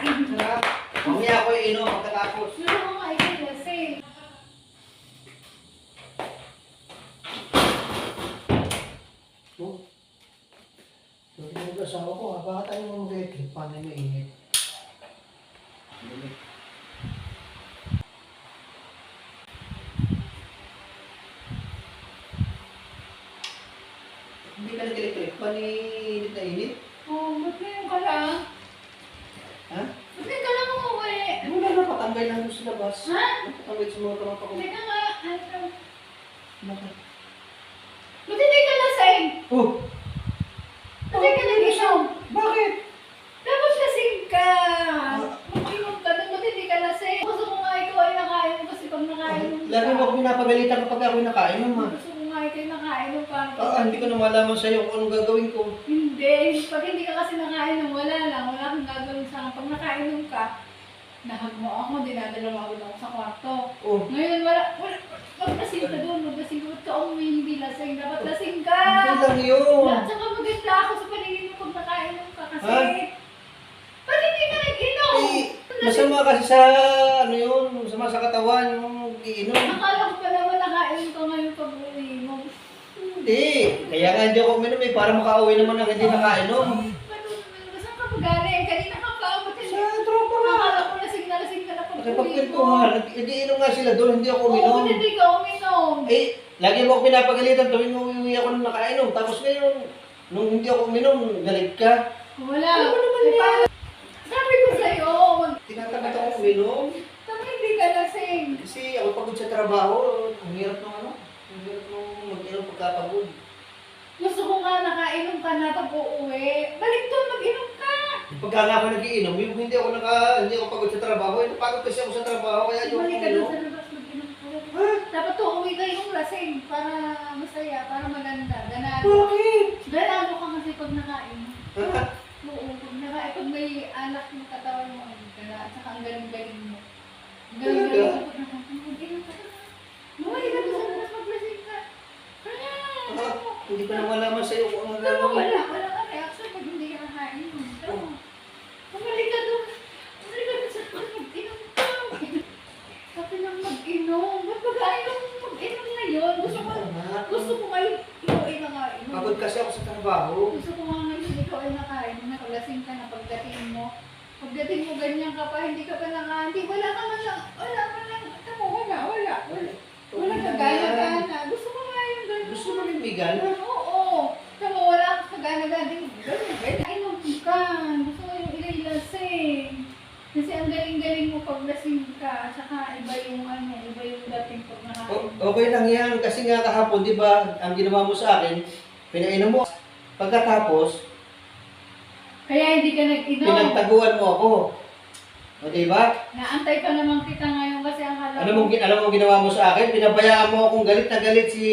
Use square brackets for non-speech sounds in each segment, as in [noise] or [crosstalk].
Mamaya ako iinom pagkatapos. Gusto ko nga ikaw lasing. Oh. Sabi ko sa asawa ko, ha, bakit tayo mo mag-electric pan na mainit? Dali. Hindi ka nag-electric pan, eh, init na init. Oh, ba't ngayon ka lang? Ha? Ba't ngayon ka lang umuwi? Ano na na, patambay lang doon sa labas. Ha? Patambay sa mga tropa ko. Hindi ka nga, ano? Bakit? Hindi ka lasing? Oh! Hindi ka nag-inom? Bakit? Dapat lasing ka. Mag-inom ka ba't hindi ka lasing? Gusto ko nga ikaw ay nakain mo kasi pag nakain mo Lagi mo ako pinapagalitan kapag ako nakain mo, ma. Gusto ko nga ikaw ay nakain mo parang Ah, hindi ko na malaman sa'yo kung anong gagawin ko. Hindi. Pag hindi ka kasi nakainom, wala lang. Wala kang gagawin sa akin. Pag nakainom ka, nahag mo ako, dinadala mo ako sa kwarto. Oh, Ngayon, wala, wala, pag lasing ka doon, maglasing ka, ba't ka umuwi hindi lasing? Dapat lasing ka! hindi lang yun. At saka maganda ako sa paningin mo pag nakainom ka kasi. Ha? Ba't hindi ka nag-inom? Eh, masama kasi sa, ano yun, masama sa katawan, yung iinom. Akala ko pa naman nakainom ka ngayon pag uwi mo. Hindi. Kaya nga hindi ako uminom eh, para makauwi naman ang hindi nakainom. Ba't saan ka magaling? Kanina ka pa, ba't hindi? Sa tropa nga. Akala ko lasing na lasing ka na pag uwi mo. Nakipagkwentuhan, nag- nag-iinom nga sila doon, hindi ako Oo, uminom. ba't hindi ka uminom? Eh, lagi mo ako pinapagalitan tuwing uuwi ako nung nakainom. Tapos ngayon, nung hindi ako uminom, galit ka. Wala. Ano ba naman Eh, yan? Sabi ko sa'yo, Tinatamad ako uminom. Tama hindi ka lasing. Kasi ako pagod sa trabaho, ang hirap ng ano, ang hirap ng mag-inom pagkapagod. Gusto ko nga nakainom ka na pag uuwi. Balik doon, mag-inom ka. Pagka nga ako nagiinom, yung hindi ako naka, hindi ako pagod sa trabaho, eh, napagod kasi ako sa trabaho, kaya yung Balik ka doon sa labas. Ha? Dapat uuwi lasing para masaya, para maganda. Ganado. Bakit? Ganado ka kasi pag nakain. Ha? [laughs] Oo, pag nakain, pag may alak yung katawan mo, ang gana, at saka ang galing-galing mo. Galing-galing mo. Bumalik ka doon sa labas, maglasing ka. Ah, Hindi ko na malaman sa'yo kung ano Pero gagawin. wala, wala ka reaction pag hindi ka nakain. Pero, bumalik ka doon. Bumalik ka doon sa mag-inom ka. Sabi lang mag-inom. Ba't ba ayaw mo mag-inom ngayon? Gusto ko, gusto ko ngayon ikaw ay nakain. Pagod kasi ako sa trabaho. Gusto ko nga ngayon ikaw ay nakain. Nakalasing ka na pagdating mo. Pagdating mo ganyan ka pa, hindi ka pa nakain. Hindi, wala ka man lang. Wala ka lang. Tamo, wala, wala. Wala, wala ka gana-gana. Gusto ko nga yung ganyan. Gusto mo rin bigan? Oo. Tama, wala kang kagana-gana. Inom ka. Gusto ko yung ilay-lasing. Kasi ang galing-galing mo pag lasing ka. Saka iba yung ano, iba yung dating pag nakain. Okay lang yan, kasi nga kahapon, di ba, ang ginawa mo sa akin, pinainom mo. Pagkatapos, Kaya hindi ka nag-inom. pinagtaguan mo ako. O di ba? Naantay pa naman kita ngayon kasi ang alam Ano mo, alam mo ginawa mo sa akin? Pinabayaan mo akong galit na galit si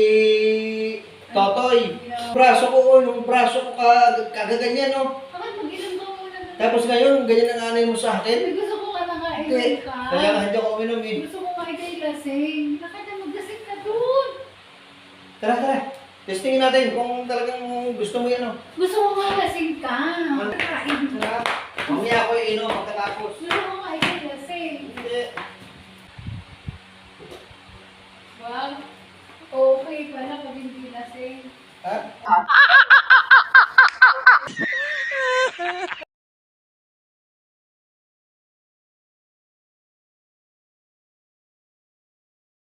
Totoy. Braso ko, oh, yung braso ko ka, kagaganyan, no? Bakit mag-inom ka muna? Tapos ngayon, ganyan ang anay mo sa akin. Sabi, gusto ko nga nakain Hindi. ka. Kaya nga hindi ako uminom eh. Gusto ko nga ikay lasing. Nakita maglasing ka doon. Tara, tara. Testingin natin kung talagang gusto mo yan, oh. Gusto ko nga lasing ka. Ano? Kain mo. Mamaya ako iinom pagkatapos. Gusto ko nga ikaw lasing. Hindi. Wag. Okay pala pag hindi lasing. Ha? [laughs]